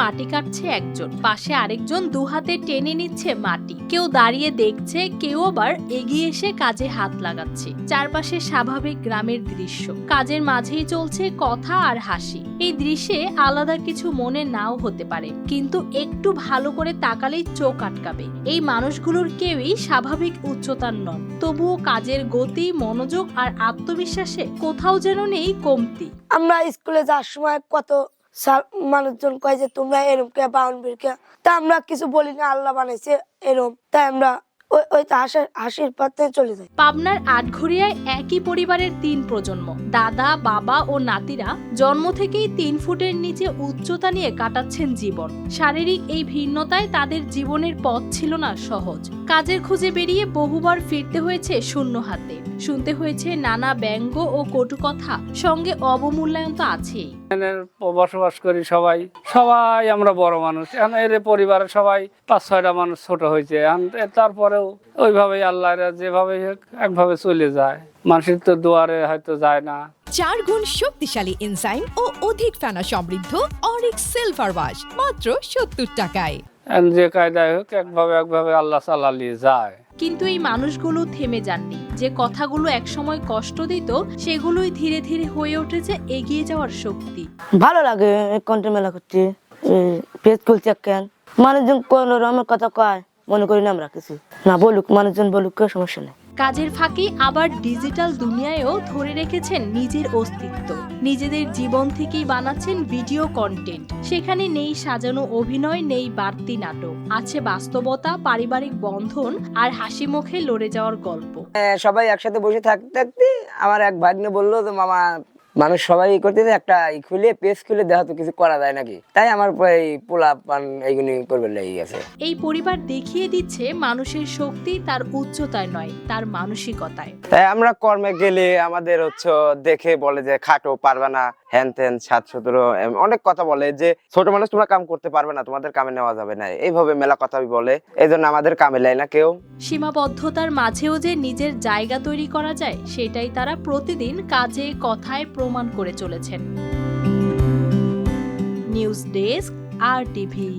মাটি কাটছে একজন। পাশে আরেকজন দু হাতে টেনে নিচ্ছে মাটি। কেউ দাঁড়িয়ে দেখছে, কেউ আবার এগিয়ে এসে কাজে হাত লাগাচ্ছে। চারপাশে স্বাভাবিক গ্রামের দৃশ্য। কাজের মাঝেই চলছে কথা আর হাসি। এই দৃশ্যে আলাদা কিছু মনে নাও হতে পারে। কিন্তু একটু ভালো করে তাকালেই চোখ আটকাবে। এই মানুষগুলোর কেউই স্বাভাবিক উচ্চতার নন। তবুও কাজের গতি, মনোযোগ আর আত্মবিশ্বাসে কোথাও যেন নেই কমতি। আমরা স্কুলে যাওয়ার সময় কত মানুষজন কয় যে তোমরা এরম কে বাউন্ডারি কে? তা আমরা কিছু বলি না, আল্লাহ বানাইছে এরম। তাই আমরা ওই ওই তো হাসির হাসির পথে চলে যাই পাবনার আটঘরিয়ায় একই পরিবারের তিন প্রজন্ম। দাদা বাবা ও নাতিরা জন্ম থেকেই তিন ফুটের নিচে উচ্চতা নিয়ে কাটাচ্ছেন জীবন। শারীরিক এই ভিন্নতায় তাদের জীবনের পথ ছিল না সহজ। কাজের খুঁজে বেরিয়ে বহুবার ফিরতে হয়েছে শূন্য হাতে। শুনতে হয়েছে নানা ব্যঙ্গ ও কটু কথা। সঙ্গে অবমূল্যায়ন তো আছেই। বসবাস করি সবাই। সবাই আমরা বড় মানুষ। এখন এর পরিবারে সবাই পাঁচ ছয়টা মানুষ ছোট হয়েছে। এখন তারপরেও ওইভাবেই আল্লাহ যেভাবে হোক একভাবে চলে যায়। মানুষের তো দুয়ারে হয়তো যায় না। চার গুণ শক্তিশালী এনজাইম ও অধিক ফেনা সমৃদ্ধ অরিক সিলভার ওয়াশ মাত্র সত্তর টাকায়। যে কায়দায় হোক একভাবে একভাবে আল্লাহ চালালিয়ে যায়। কিন্তু এই মানুষগুলো থেমে যাননি। যে কথাগুলো একসময় কষ্ট দিত, সেগুলোই ধীরে ধীরে হয়ে উঠেছে এগিয়ে যাওয়ার শক্তি। ভালো লাগে কন্টেন্ট মেলা করতে। পেজ খুলছে কেন। মানুষজন কোন রকমের কথা কয়, মনে করি না আমরা কিছু। না বলুক, মানুষজন বলুক কেউ সমস্যা নেই। কাজের ফাঁকে আবার ডিজিটাল দুনিয়ায়ও ধরে রেখেছেন নিজের অস্তিত্ব। নিজেদের জীবন থেকেই বানাচ্ছেন ভিডিও কন্টেন্ট। সেখানে নেই সাজানো অভিনয় নেই বাড়তি নাটক। আছে বাস্তবতা পারিবারিক বন্ধন আর হাসি মুখে লড়ে যাওয়ার গল্প। হ্যাঁ, সবাই একসাথে বসে থাকতে থাকতে আমার এক ভাগ্নে বলল তো মামা মানুষ সবাই করতে একটা খুলে পেজ খুলে দেখা তো কিছু করা যায় নাকি? তাই আমার এই পোলা পান এইগুলি করবে লেগে গেছে। এই পরিবার দেখিয়ে দিচ্ছে মানুষের শক্তি তার উচ্চতায় নয় তার মানসিকতায়। তাই আমরা কর্মে গেলে আমাদের হচ্ছে দেখে বলে যে খাটো পারবে না হ্যান ত্যান সাত সতেরো অনেক কথা বলে যে ছোট মানুষ তোমরা কাম করতে পারবে না, তোমাদের কামে নেওয়া যাবে না। এইভাবে মেলা কথা বলে এই জন্য আমাদের কামে নেয় না কেউ। সীমাবদ্ধতার মাঝেও যে নিজের জায়গা তৈরি করা যায়, সেটাই তারা প্রতিদিন কাজে, কথায় প্রমাণ করে চলেছেন। News desk, R TV.